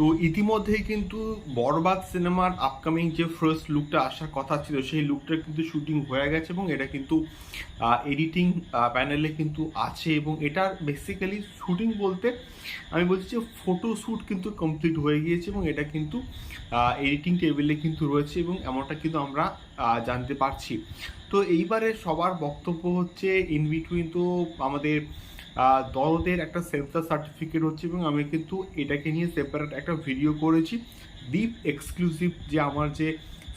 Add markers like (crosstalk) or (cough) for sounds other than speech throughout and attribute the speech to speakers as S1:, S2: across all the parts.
S1: তো ইতিমধ্যেই কিন্তু বরবাদ সিনেমার আপকামিং যে ফার্স্ট লুকটা আসার কথা ছিল, সেই লুকটা কিন্তু শুটিং হয়ে গেছে এবং এটা কিন্তু এডিটিং প্যানেলে কিন্তু আছে এবং এটার বেসিক্যালি শুটিং বলতে আমি বলছি যে ফটো শ্যুট কিন্তু কমপ্লিট হয়ে গিয়েছে এবং এটা কিন্তু এডিটিং টেবিলে কিন্তু রয়েছে এবং এমনটা কিন্তু আমরা জানতে পারছি। তো এইবারে সবার বক্তব্য হচ্ছে ইন বিটুইন তো আমাদের আহ, দলদের একটা সেন্সার সার্টিফিকেট হচ্ছে এবং আমি কিন্তু এটাকে নিয়ে সেপারেট একটা ভিডিও করেছি। ডিপ এক্সক্লুসিভ যে আমার যে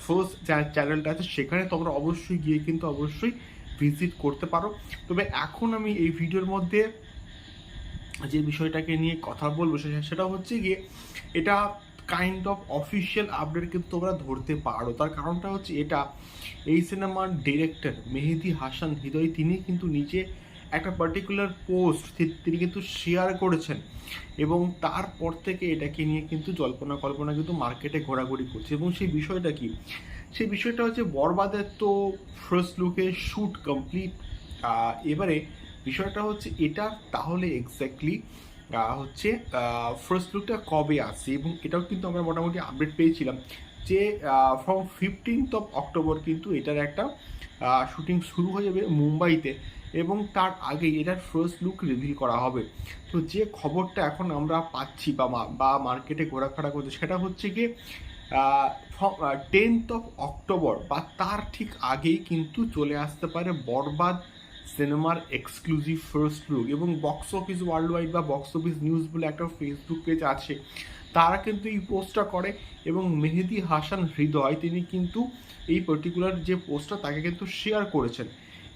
S1: ফার্স্ট চ্যানেলটা আছে সেখানে তোমরা অবশ্যই গিয়ে কিন্তু অবশ্যই ভিজিট করতে পারো। তবে এখন আমি এই ভিডিওর মধ্যে যে বিষয়টাকে নিয়ে কথা বলব সেটা হচ্ছে গিয়ে এটা কাইন্ড অফ অফিসিয়াল আপডেট কিন্তু তোমরা ধরতে পারো। তার কারণটা হচ্ছে এটা এই সিনেমার ডিরেক্টর মেহেদি হাসান হৃদয় তিনি কিন্তু নিজে একটা পার্টিকুলার পোস্ট তিনি কিন্তু শেয়ার করেছেন এবং তারপর থেকে এটাকে নিয়ে কিন্তু জল্পনা কল্পনা কিন্তু মার্কেটে ঘোরাঘুরি করছে। এবং সেই বিষয়টা কি? সেই বিষয়টা হচ্ছে বরবাদের তো ফার্স্ট লুকে শ্যুট কমপ্লিট এবারে বিষয়টা হচ্ছে এটা তাহলে এক্স্যাক্টলি হচ্ছে ফার্স্ট লুকটা কবে আসছে? এবং এটাও কিন্তু আমরা মোটামুটি আপডেট পেয়েছিলাম যে ফ্রম ফিফটিন্থ অফ অক্টোবর কিন্তু এটার একটা শুটিং শুরু হয়ে যাবে মুম্বাইতে। এবং তার আগেই এটার ফার্স্ট লুক রিভিল করা হবে। তো যে খবরটা এখন আমরা পাচ্ছি বা বা মার্কেটে ঘোরাফেরা করছে, সেটা হচ্ছে কি টেন্থ অফ অক্টোবর বা তার ঠিক আগেই কিন্তু চলে আসতে পারে বরবাদ সিনেমার এক্সক্লুসিভ ফার্স্ট লুক এবং বক্স অফিস ওয়ার্ল্ড ওয়াইড বা বক্স অফিস নিউজ বলে একটা ফেসবুক পেজ আছে। তারা কিন্তু এই পোস্টটা করে এবং মেহেদি হাসান হৃদয়, তিনি কিন্তু এই পার্টিকুলার যে পোস্টটা তাকে কিন্তু শেয়ার করেছেন।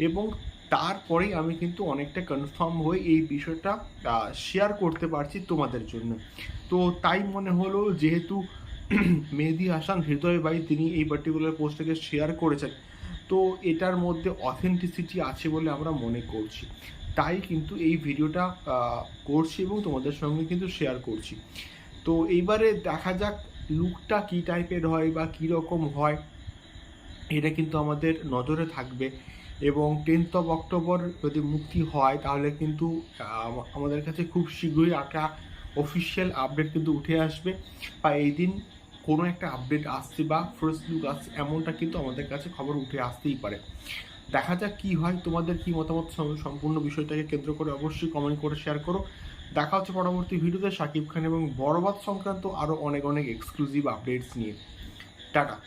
S1: এবং তারপরেই আমি কিন্তু অনেকটা কনফার্ম হয়ে এই বিষয়টা শেয়ার করতে পারছি তোমাদের জন্য। তো তাই মনে হলো যেহেতু (clears throat) মেহেদি হাসান হৃদয় ভাই তিনি এই পার্টিকুলার পোস্টটাকে শেয়ার করেছেন, তো এটার মধ্যে অথেন্টিসিটি আছে বলে আমরা মনে করছি। তাই কিন্তু এই ভিডিওটা করছি এবং তোমাদের সঙ্গে কিন্তু শেয়ার করছি। তো এইবারে দেখা যাক লুকটা কী টাইপের হয় বা কী রকম হয়, এটা কিন্তু আমাদের নজরে থাকবে। এবং টেন্থ অফ অক্টোবর যদি মুক্তি হয়, তাহলে কিন্তু আমাদের কাছে খুব শীঘ্রই একটা অফিসিয়াল আপডেট কিন্তু উঠে আসবে। বা এই দিন কোনো একটা আপডেট আসছে বা ফার্স্ট লুক আসছে, এমনটা কিন্তু আমাদের কাছে খবর উঠে আসতেই পারে। দেখা যাক কী হয়, তোমাদের কি মতামত সম্পূর্ণ বিষয়টাকে কেন্দ্র করে অবশ্যই কমেন্ট করে শেয়ার করো। দেখা হচ্ছে পরবর্তী ভিডিওতে, শাকিব খান এবং বরবাদ সংক্রান্ত আরও অনেক অনেক এক্সক্লুসিভ আপডেটস নিয়ে। টাটা।